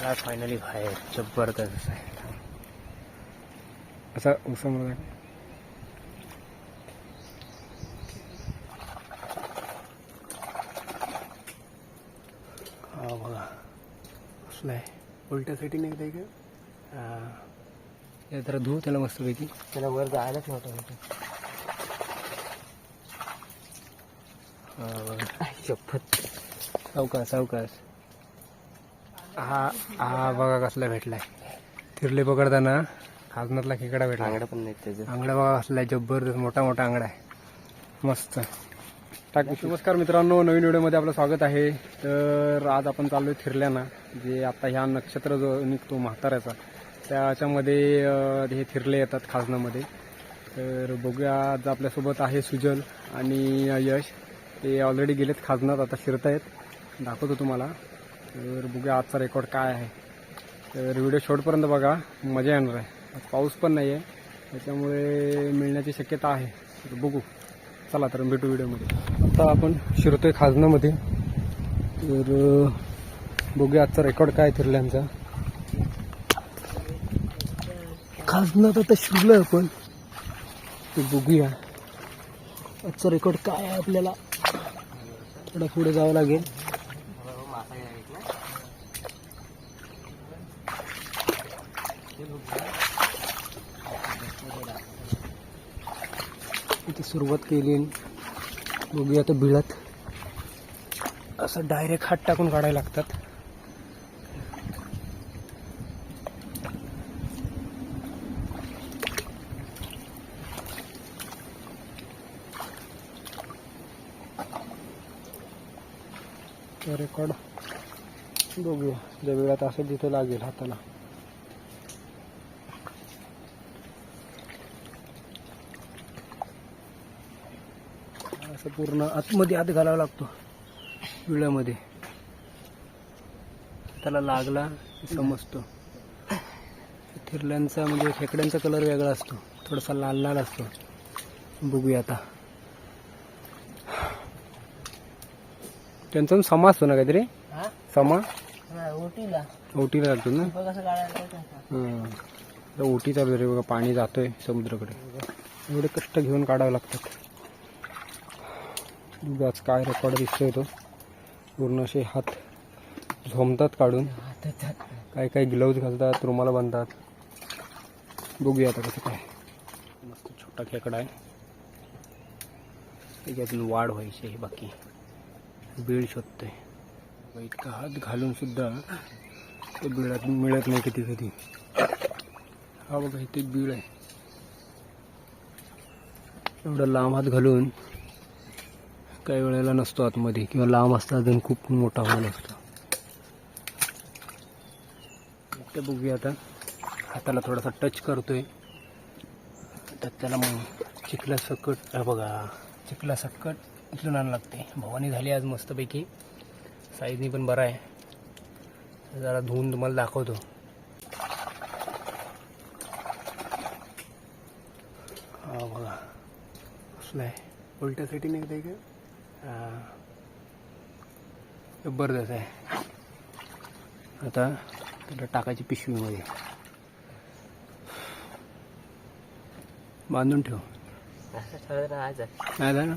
मला फायनली बाहेर जबरदस्त आहे. असा समोर हा बघा आहे उलट्या साठी नाही काय का हा. जरा धुवू त्याला मस्तपैकी त्याला वर जायलाच नव्हतं हा बघा. शपथ. सावकाश सावकाश. हा हा बघा कसला भेटलाय. तिरले पकडताना खाजनातला खेकडा भेटला. आंगडं पण नाही त्याचं. आंगडा बघा असलाय जबरदस्त मोठा मोठा आंगडा आहे. मस्त. टाक नमस्कार मित्रांनो नवीन व्हिडिओमध्ये आपलं स्वागत आहे. तर आज आपण चाललोय थिरल्याना जे आता ह्या नक्षत्र जो निघतो म्हाताऱ्याचा त्याच्यामध्ये हे थिरले येतात खाजनामध्ये तर बघूया आज आपल्यासोबत आहे सुजल आणि यश. ते ऑलरेडी गेलेत खाजनात आता फिरतायत. दाखवतो तुम्हाला. तर बघूया आजचा रेकॉर्ड काय आहे. तर व्हिडिओ शॉर्टपर्यंत बघा मजा येणार आहे. पाऊस पण नाही आहे त्याच्यामुळे मिळण्याची शक्यता आहे. तर बघू. चला तर भेटू व्हिडिओमध्ये आता आपण शिरतोय खाजनामध्ये. तर बघूया आजचा रेकॉर्ड काय थिरल्यांचा खाजनात आता आहे आपण. ते बघूया. आजचा रेकॉर्ड काय आहे आपल्याला. थोडं पुढे जावं लागेल इथे सुरुवात केली बघूया आता बिळात असं डायरेक्ट हात टाकून काढायला लागतात. रेकॉर्ड बघूया. ज्या वेळात असेल तिथं लागेल हाताला. असं पूर्ण आतमध्ये आत घालावा लागतो. विळ्यामध्ये. त्याला लागला समजतो. थिरल्यांचा म्हणजे खेकड्यांचा कलर वेगळा असतो. थोडासा लाल लाल असतो. बघूया आता. त्यांचा समा असतो ना काहीतरी? हा? समा? ओटीला. ओटीला लागतो ना? हां. तर ओटी चालू आहे रे बघा पाणी जातोय समुद्राकडे. एवढे कष्ट घेऊन काढावे लागतात. दुधाच आज काय रेकॉर्ड दिसतोय तो? पूर्ण असे हात झोमतात काढून. काय काय ग्लव्ज घालतात रुमाला बांधतात. बघूया आता कसं काय. मस्त छोटा खेकडा आहे. त्याच्यातून वाढ व्हायची आहे बाकी. बीळ शोधतोय. इतका हात घालून सुद्धा ते बिळात मिळत नाही कधी कधी. हा बघा इथे बीळ आहे. एवढा लांब हात घालून काही वेळेला नसतो आतमध्ये किंवा लांब असता अजून खूप मोठा होऊन असतो. ते बघूया आता. हाताला थोडासा टच करतोय. तर त्याला मग चिखला सकट बघा चिखला सकट उचलून आणावं लागते. भवानी झाली आज मस्तपैकी. साईजनी पण बरा आहे. जरा धुवून तुम्हाला दाखवतो. हा बघा. असलं आहे? उलट्यासाठी नाही आहे का जबरदस्त आहे. आता त्याला टाकायची पिशवीमध्ये. बांधून ठेव. नाही झालं?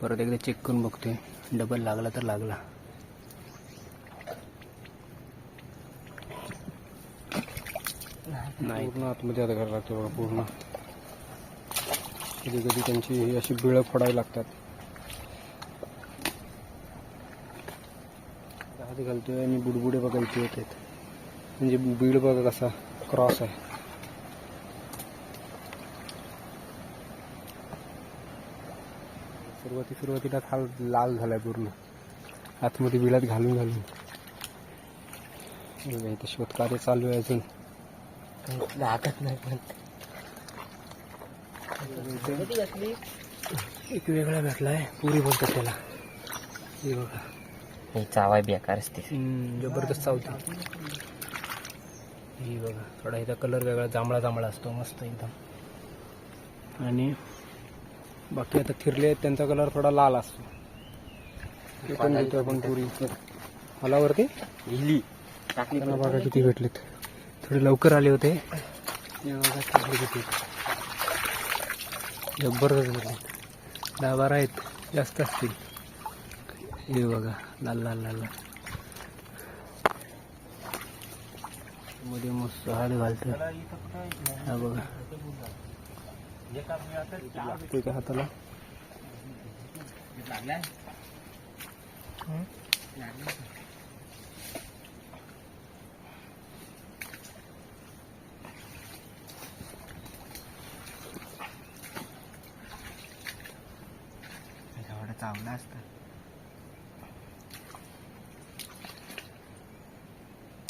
परत एकदा चेक करून बघतोय डबल लागला तर लागला. नाही पूर्ण आतमध्ये आता करायला लागतो बघा पूर्ण. कधी कधी त्यांची ही अशी बिळं फोडावी लागतात. हात घालतोय आणि बुडबुडे बघा इथे. येतात म्हणजे बीळ बघा कसा क्रॉस आहे. सुरुवाती सुरुवातीला खाल लाल झालाय पूर्ण. आतमध्ये बिळात घालून घालून. इथे शोधकार्य चालू आहे अजून. लागत नाही पण. एक वेगळा भेटलाय. पुरी बोलतात त्याला. हे बघा. हे चावाय बेकार असते. जबरदस्त चावते. ही बघा थोडा इथं कलर वेगळा जांभळा जांभळा असतो मस्त एकदम. आणि बाकी आता थिरले आहेत त्यांचा कलर थोडा लाल असतो. ते पण देतो आपण पुरी. हलावरती? इली टाकली त्यांना बघा किती भेटलेत. थोडे लवकर आले होते. बघा किती. जबरदस्त भेटले दहा बारा आहेत जास्त असतील. हे बघा लाल लाल लाल लाल मध्ये मस्त हळद घालतो हा बघा का हाताला एवढा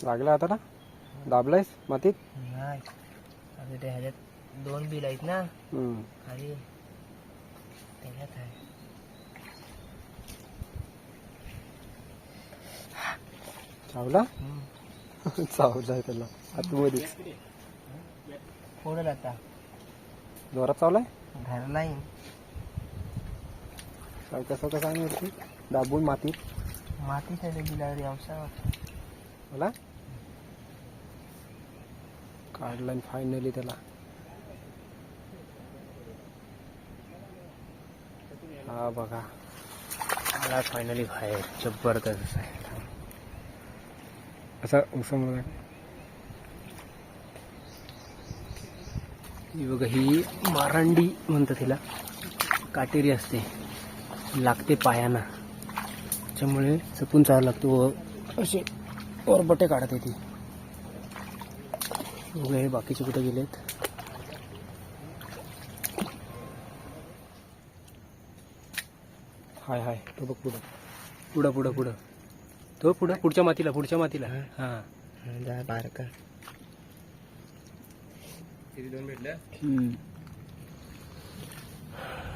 लागला हाताला दाबलायस मातीत? नाही. आता ते ह्याच्यात दोन बिल आहेत ना? हम्म. खाली त्याच्यात आहे. चावला? चावलाय त्याला. आतमध्ये फोडल आता. जोरात चावलाय? घरला येईन सावका सावका सांग वरती दाबून मातीत. मातीच आहे ते बिलावर व्यवसाय मला? काढला फायनली त्याला. हा बघा. आला फायनली बाहेर. जबरदस्त आहे. असा समजा ही बघा ही मारांडी म्हणतात तिला काटेरी असते. लागते पायांना. त्याच्यामुळे जपून चालावं लागतो व असे ओरबटे काढत ती बघा हे बाकीचे कुठे गेलेत. हाय हाय. तो बघ पुढं. पुढं पुढं पुढं. तो पुढं. पुढच्या मातीला पुढच्या मातीला. हां. बारका हम्म.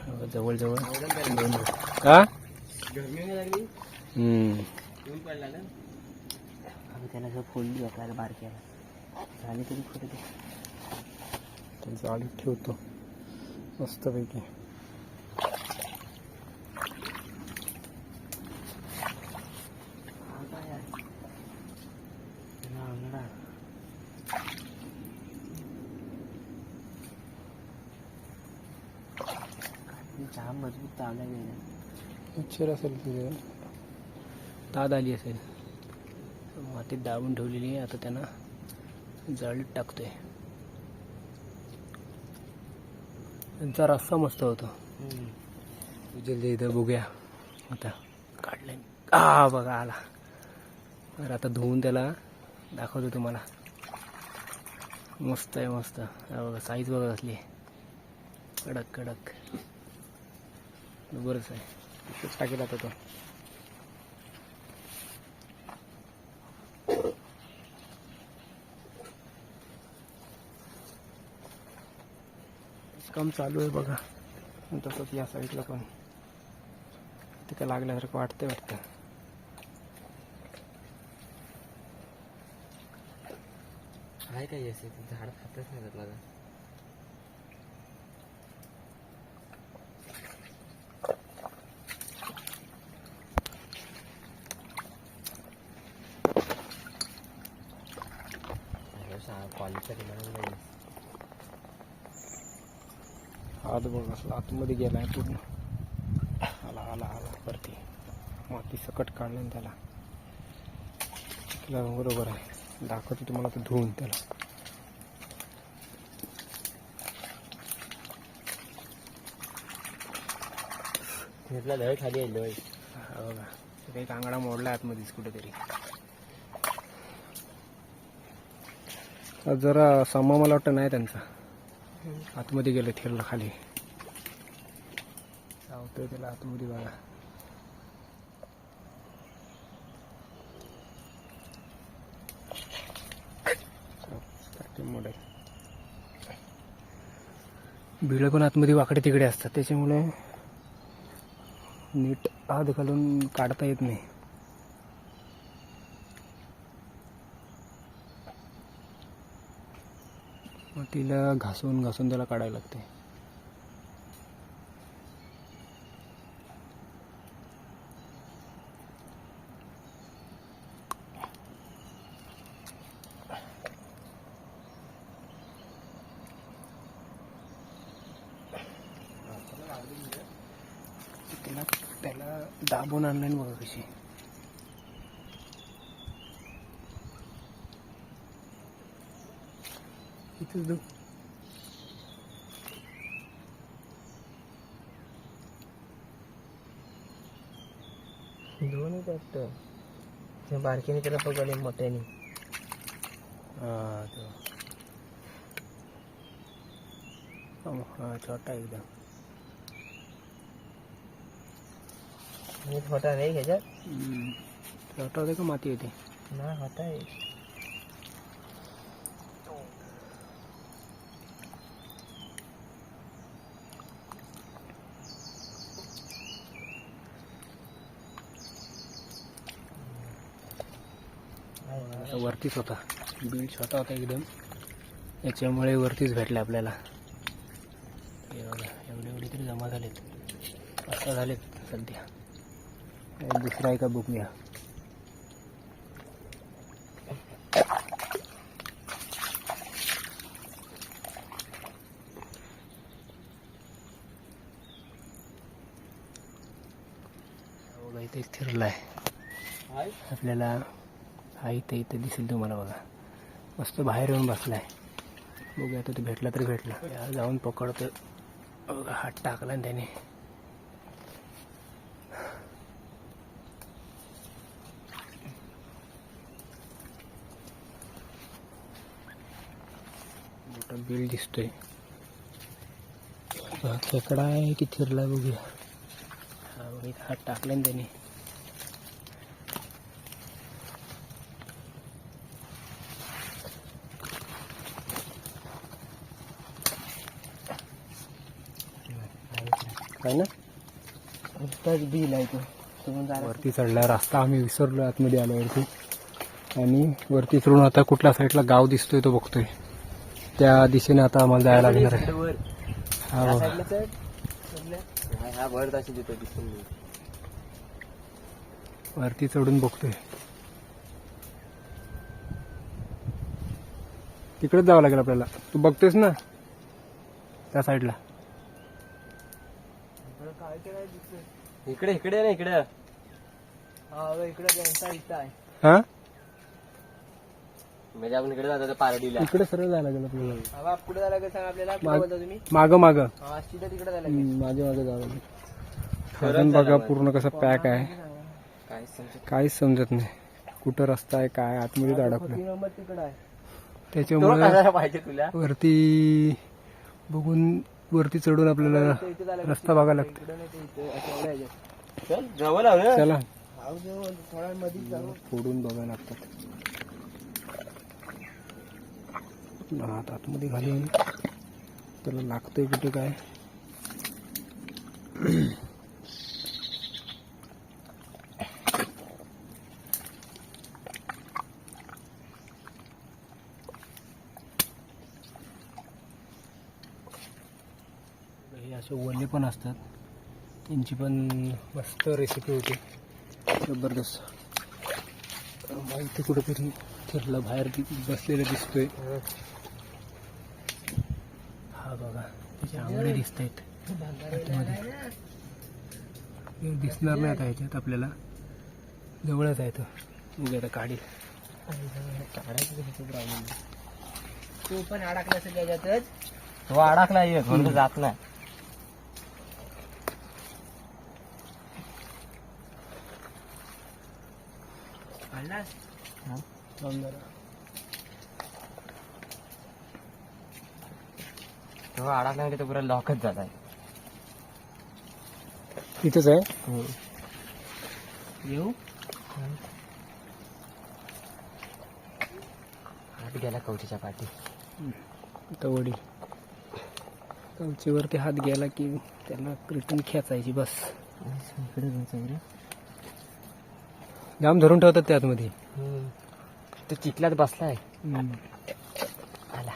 बघा, जवळ जवळ दोन का त्याला फोडली बारक्याला. झाली तरी कुठे ते ते जाळीत ठेवतो मस्तपैकी नांगडा जाम मज़बूत चावला गेला मच्छर असेल तिथे ताद आली असेल मातीत दाबून ठेवलेली आहे आता त्यांना जाळीत टाकतोय. त्यांचा रस्ता मस्त होतो. जल्दी इथं बघूया. आता काढलाय. आ बघा आला. तर आता धुवून त्याला दाखवतो तुम्हाला. मस्त आहे मस्त. बघा साईज बघा असली कडक कडक. बरंच आहे. टाकेल आता तो. काम चालू आहे बघा. तसंच या साईडला पण. ते काय लागल्यासारखं वाटतंय वाटतं आहे काही असे झाड खातच नाही मला कॉलेजच्या ठिकाणी हात बघ असला आतमध्ये गेलाय पूर्ण. आला आला आला वरती. माती सकट काढलं त्याला. तिला बरोबर आहे. दाखवतो तुम्हाला तो धुवून त्याला. घेतला लय खाली येईल हा बघा. तो काही कांगडा मोडला आतमध्येच कुठेतरी. जरा सामा मला वाटतं नाही त्यांचा. आतमध्ये गेलं थेरला खाली. सावतोय त्याला आतमध्ये बघा. मॉडेल बिळं पण आतमध्ये वाकडे तिकडे असतात. त्याच्यामुळे नीट हात घालून काढता येत नाही. तिला घासून घासून त्याला काढायला लागते. त्याला त्याला दाबून आणलं बघा कशी. इथेच देऊ दोन वाटतं. त्या बारकीने त्याला पकडले मोठ्याने. हा तो. हा, छोटा एकदम छोटा रे ह्याच्यात. छोटा होते का माती होते? ना होता आहे असा वरतीच होता. बीड छोटा होता एकदम. याच्यामुळे वरतीच भेटले आपल्याला. एवढे एवढे तरी जमा झालेत. आता झालेत सध्या. दुसरा आहे का बघूया बघा इथे एक थिरला आहे? आपल्याला हा इथे इथे दिसेल तुम्हाला बघा. मस्त बाहेर येऊन बसलाय. बघूया आता ते भेटला तरी भेटला. जाऊन पकडतो बघा हात टाकला ना त्याने. मोठा बिल दिसतोय. खेकडा आहे की थिरला बघूया. हा बघा हात टाकला ना त्याने. ना? बिल आहे तो. वरती चढला रस्ता आम्ही विसरलो आतमध्ये आलो वरती आणि वरती चढून आता कुठल्या साईडला गाव दिसतोय तो बघतोय. त्या दिशेने आता आम्हाला जायला लागणार आहे. हा वरती चढून बघतोय. तिकडेच जावं लागेल आपल्याला. तू बघतोयस ना? त्या साईडला. इकडे इकडे ना इकडे. हा इकडे त्यांचा इथं आहे. हा? म्हणजे आपण इकडे जातो पारडीला. इकडे सरळ जायला लागेल आपल्याला. हा पुढे झाला का सांग आपल्याला. बोलता तुम्ही. मागं मागं. हा तिकडे झाला माझ्या मागे जावं लागेल. अजून बघा पूर्ण कसं पॅक आहे. काय समजत काहीच समजत नाही. कुठं रस्ता आहे काय आतमध्येच अडकलं नंबर तिकडे आहे. त्याच्यामुळे पाहिजे तुला? वरती बघून वरती चढून आपल्याला रस्ता बघायला लागतो. चल फोडून बघायला लागतात. हात आतमध्ये घालून. त्याला लागतंय कुठे काय? असे ओले पण असतात. त्यांची पण मस्त रेसिपी होती. जबरदस्त. माहिती कुठेतरी फिरला बाहेर बसलेला दिसतोय. हा बघा त्याचे आंगडे दिसत आहेत दिसणार नाही आता ह्याच्यात आपल्याला. जवळच आहे तो. उद्या आता काढी तू पण अडकला असेल त्याच्यातच. तो अडकला जात नाही. तो अडकला म्हणजे तो पुरा लॉकच जात आहे? तिथंच आहे येऊ हात गेला कवटीच्या पाठी. तवडी कवचीवरती हात गेला की त्याला रिटर्न खेचायची बस. इकडे जायचं जाम धरून ठेवतात ते आतमध्ये. तो चिखलात बसलाय. हम्म. आला.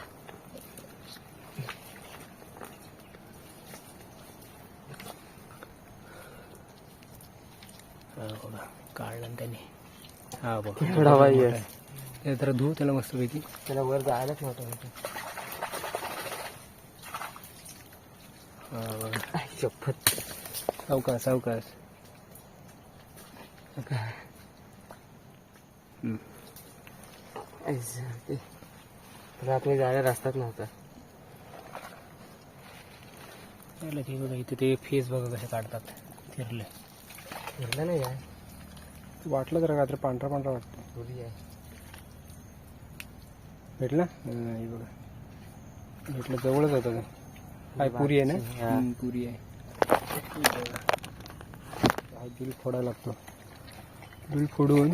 हा बघा काढला ना त्याने. हा बघा. थोडा बाई आहे. ते जरा धुवू त्याला मस्तपैकी. त्याला वर जायलाच नव्हतं हा बघा. शपथ. सावकाश सावकाश. रात्री जायला रस्ताच नव्हता. ते बघा इथे ते फेस बघा कसे काढतात. फिरले. फिरला नाही काय? वाटलं जरा काहीतरी पांढरा पांढरा वाटतं. थोडी आहे. भेटला? नाही बघा. भेटलं जवळच होतं का काय पुरी आहे ना? हा. पुरी आहे. बिल फोडायला लागतो. बिल फोडून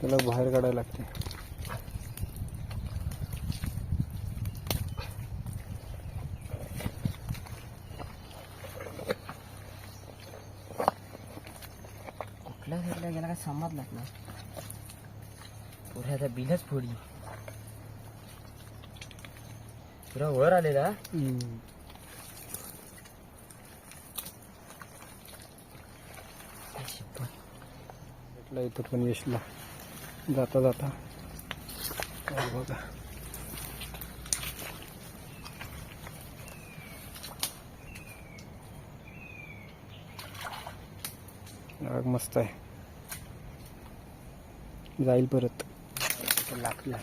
त्याला बाहेर काढायला लागते. कुठल्या साईडला गेला काय समजलाच ना? पुढे आता बिलच फोडी. पुरा वर आलेला. भेटला इथं पण यशला. जाता जाता. बघा. आग मस्त आहे. जाईल परत. लागला.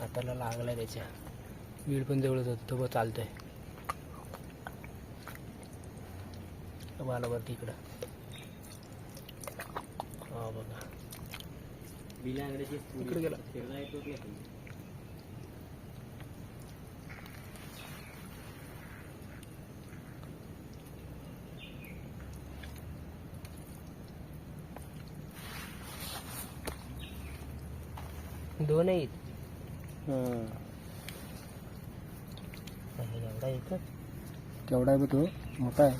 हाताला लागला त्याच्या. वीड पण जवळच होतो तो बघ चालतोय. मला वरती इकडं. हा बघा. इकडे गेला. दोन आहेत हा. एवढा एकच केवढा आहे तो? मोठा आहे.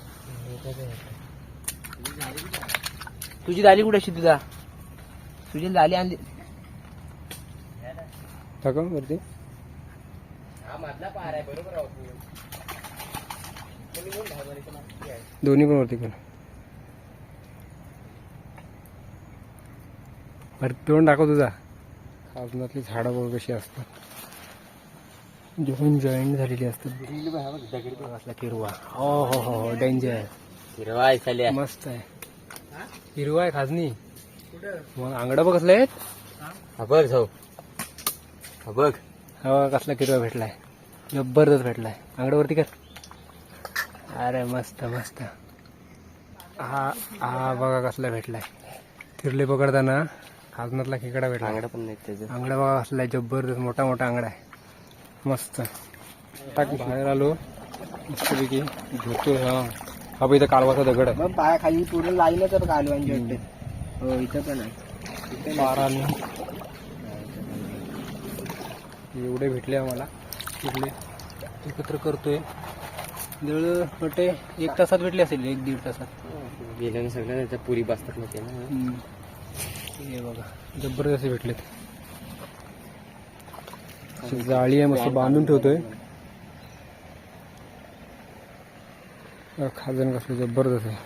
तुझी दाली कुठे अशी तुझा तुझी दाली आणली. टाका वरती. हा मधला पार आहे बरोबर दोन्ही पण वरती कर. अरे तोंड दाखव तुझा. खाजनातली झाडं बघ कशी असतात. जॉईन जॉईन झालेली असतात. किरवा हो हो हो हो डेंजर हिरवा चालल्या मस्त आहे. हिरवा आहे खाजनी. मग आंगडा बघ कसले आहेत. हा बघ जाऊ. हा बघ. हा कसला किरवा भेटलाय. जबरदस्त भेटलाय. आंगडावरती कर. अरे मस्त मस्त. हा हा बघा कसला भेटलाय. तिरले पकडताना खाजनातला खेकडा भेटला. आंगडा पण नाही त्याचं. आंगडा बघा कसला जबरदस्त मोठा मोठा आंगडा आहे. मस्त. टाक बाहेर आलो. मस्तपैकी धुतो हा. हा इथं काळवाचा दगड आहे. मग पायाखाली पूर्ण लाईन तर कालवांची वाटते हो इथं पण आहे. बाराने एवढे भेटले आम्हाला. तिथले एकत्र करतोय. जवळ वाटते एक तासात भेटले असेल एक दीड तासात. गेल्याने सगळं त्याच्या पुरी बसतात ना. ना. हे बघा. जबरदस्त भेटलेत. जाळी आहे मस्त बांधून ठेवतोय. खाजण कसलं जबरदस्त आहे.